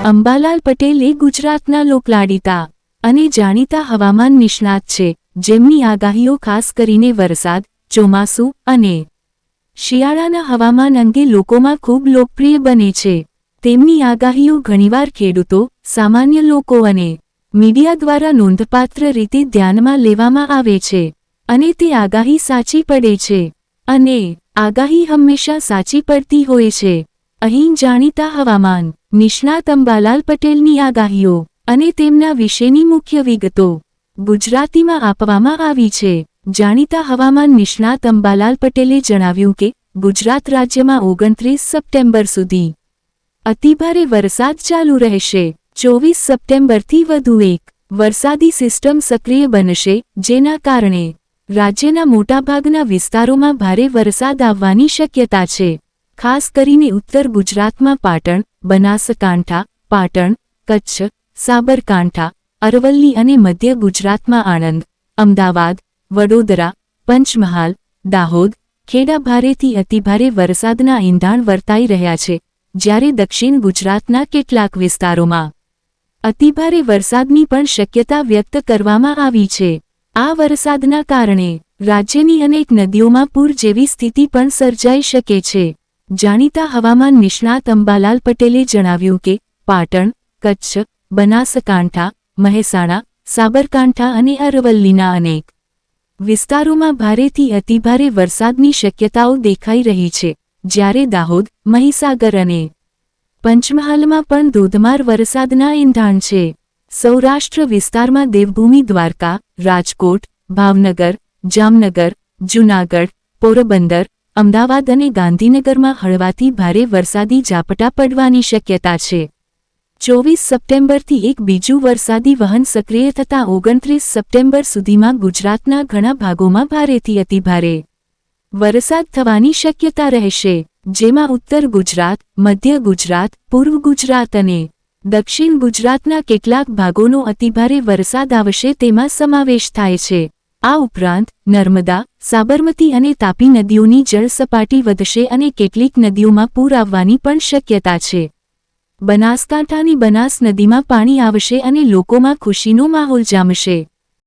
અંબાલાલ પટેલ એ ગુજરાતના લોકલાડીતા અને જાણીતા હવામાન નિષ્ણાત છે. જેમની આગાહીઓ ખાસ કરીને વરસાદ, ચોમાસું અને શિયાળાના હવામાન અંગે લોકોમાં ખૂબ લોકપ્રિય બને છે. તેમની આગાહીઓ ઘણીવાર ખેડૂતો, સામાન્ય લોકો અને મીડિયા દ્વારા નોંધપાત્ર રીતે ધ્યાનમાં લેવામાં આવે છે અને તે આગાહી સાચી પડે છે અને આગાહી હંમેશા સાચી પડતી હોય છે. અહીં જાણીતા હવામાન નિષ્ણાત અંબાલાલ પટેલની આગાહીઓ અને તેમના વિશેની મુખ્ય વિગતો ગુજરાતીમાં આપવામાં આવી છે. જાણીતા હવામાન નિષ્ણાત અંબાલાલ પટેલે જણાવ્યું કે, ગુજરાત રાજ્યમાં ઓગણત્રીસ સપ્ટેમ્બર સુધી અતિભારે વરસાદ ચાલુ રહેશે. ચોવીસ સપ્ટેમ્બરથી વધુ એક વરસાદી સિસ્ટમ સક્રિય બનશે, જેના કારણે રાજ્યના મોટાભાગના વિસ્તારોમાં ભારે વરસાદ આવવાની શક્યતા છે. ખાસ કરીને ઉત્તર ગુજરાતમાં પાટણ, બનાસકાંઠા, પાટણ, કચ્છ, સાબરકાંઠા, અરવલ્લી અને મધ્ય ગુજરાતમાં આણંદ, અમદાવાદ, વડોદરા, પંચમહાલ, દાહોદ, ખેડા ભારેથી અતિભારે વરસાદના ઈંધાણ વર્તાઈ રહ્યા છે, જ્યારે દક્ષિણ ગુજરાતના કેટલાક વિસ્તારોમાં. અતિભારે વરસાદની પણ શક્યતા વ્યક્ત કરવામાં આવી છે. આ વરસાદના કારણે રાજ્યની અનેક નદીઓમાં પૂર જેવી સ્થિતિ પણ સર્જાઈ શકે છે. જાણીતા હવામાન નિષ્ણાત અંબાલાલ પટેલે જણાવ્યું કે પાટણ, કચ્છ, બનાસકાંઠા, મહેસાણા, સાબરકાંઠા અને અરવલ્લીના અનેક વિસ્તારોમાં ભારેથી અતિભારે વરસાદની શક્યતાઓ દેખાઈ રહી છે. જ્યારે દાહોદ, મહીસાગર અને પંચમહાલમાં પણ ધોધમાર વરસાદના એંધાણ છે. સૌરાષ્ટ્ર વિસ્તારમાં દેવભૂમિ દ્વારકા, રાજકોટ, ભાવનગર, જામનગર, જૂનાગઢ, પોરબંદર અમદાવાદ અને ગાંધીનગરમાં હળવાથી ભારે વરસાદી ઝાપટા પડવાની શક્યતા છે. ચોવીસ સપ્ટેમ્બરથી એક બીજું વરસાદી વહન સક્રિય થતાં ઓગણત્રીસ સપ્ટેમ્બર સુધીમાં ગુજરાતના ઘણા ભાગોમાં ભારેથી અતિભારે વરસાદ થવાની શક્યતા રહેશે, જેમાં ઉત્તર ગુજરાત, મધ્ય ગુજરાત, પૂર્વ ગુજરાત અને દક્ષિણ ગુજરાતના કેટલાક ભાગોનો અતિભારે વરસાદ આવશે તેમાં સમાવેશ થાય છે. આ ઉપરાંત, નર્મદા, સાબરમતી અને તાપી નદીઓની જળસપાટી વધશે અને કેટલીક નદીઓમાં પૂર આવવાની પણ શક્યતા છે. બનાસકાંઠાની બનાસ નદીમાં પાણી આવશે અને લોકોમાં ખુશીનો માહોલ જામશે.